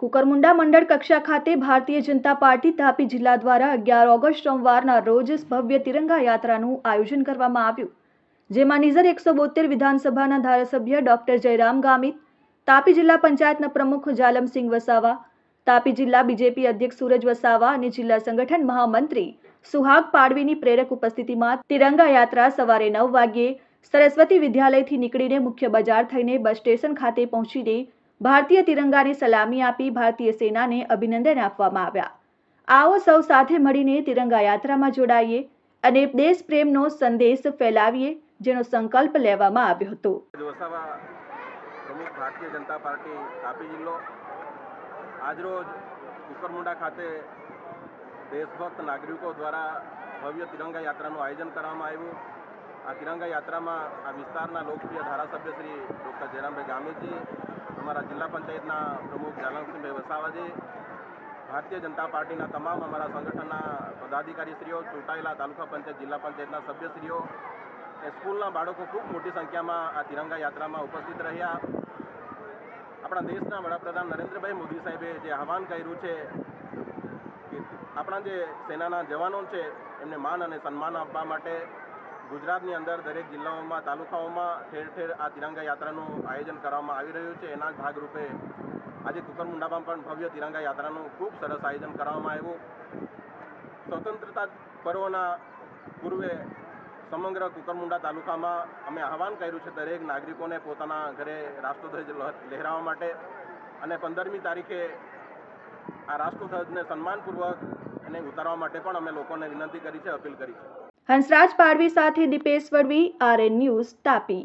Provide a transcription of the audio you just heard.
કુકરમુંડા મંડળ કક્ષા ખાતે ભારતીય જનતા પાર્ટી તાપી જિલ્લા દ્વારા અગિયાર ઓગસ્ટ સોમવારના રોજ ભવ્ય તિરંગા યાત્રાનું આયોજન કરવામાં આવ્યું, જેમાં નિઝર એકસો બોતેર વિધાનસભાના ધારાસભ્ય ડોક્ટર જયરામ ગામિત, તાપી જિલ્લા પંચાયતના પ્રમુખ જાલમસિંહ વસાવા, તાપી જિલ્લા બીજેપી અધ્યક્ષ સૂરજ વસાવા અને જિલ્લા સંગઠન મહામંત્રી સુહાગ પાડવીની પ્રેરક ઉપસ્થિતિમાં તિરંગા યાત્રા સવારે નવ વાગ્યે સરસ્વતી વિદ્યાલયથી નીકળીને મુખ્ય બજાર થઈને બસ સ્ટેશન ખાતે પહોંચીને ભારતીય તિરંગાને સલામી આપી ભારતીય સેનાને અભિનંદન આપવામાં આવ્યા. આવો સૌ સાથે મળીને તિરંગા યાત્રામાં જોડાઈએ અને દેશ પ્રેમનો સંદેશ ફેલાવીએ જેનો સંકલ્પ લેવામાં આવ્યો હતો. પ્રમુખ ભારતીય જનતા પાર્ટી તાપી જિલ્લો આજરોજ કુકરમુંડા ખાતે દેશભક્ત નાગરિકો દ્વારા ભવ્ય તિરંગા યાત્રાનું આયોજન કરવામાં આવ્યું. આ તિરંગા યાત્રામાં આ વિસ્તારના લોકપ્રિય ધારાસભ્ય શ્રી ડૉક્ટર જયરામભાઈ ગામીતજી અમારા જિલ્લા પંચાયતના પ્રમુખ જાલમસિંહભાઈ વસાવાજી, ભારતીય જનતા પાર્ટીના તમામ અમારા સંગઠનના પદાધિકારીશ્રીઓ, ચૂંટાયેલા તાલુકા પંચાયત, જિલ્લા પંચાયતના સભ્યશ્રીઓ એ સ્કૂલના બાળકો ખૂબ મોટી સંખ્યામાં આ તિરંગા યાત્રામાં ઉપસ્થિત રહ્યા. આપણા દેશના વડાપ્રધાન નરેન્દ્રભાઈ મોદી સાહેબે જે આહવાન કર્યું છે કે આપણા જે સેનાના જવાનો છે, એમને માન અને સન્માન આપવા માટે ગુજરાતની અંદર દરેક જિલ્લાઓમાં, તાલુકાઓમાં ઠેર ઠેર આ તિરંગા યાત્રાનું આયોજન કરવામાં આવી રહ્યું છે. એના ભાગરૂપે આજે કુકરમુંડામાં પણ ભવ્ય તિરંગા યાત્રાનું ખૂબ સરસ આયોજન કરવામાં આવ્યું. સ્વતંત્રતા પર્વના પૂર્વે સમગ્ર કુકરમુંડા તાલુકામાં અમે આહવાન કર્યું છે દરેક નાગરિકોને પોતાના ઘરે રાષ્ટ્રધ્વજ લહ- લહેરાવવા માટે. અને પંદરમી તારીખે આ રાષ્ટ્રધ્વજને સન્માનપૂર્વક એને ઉતારવા માટે પણ અમે લોકોને વિનંતી કરી છે, અપીલ કરી છે. હંસરાજ પાડવી સાથે દીપેશ વડવી આરએન ન્યૂઝ તાપી.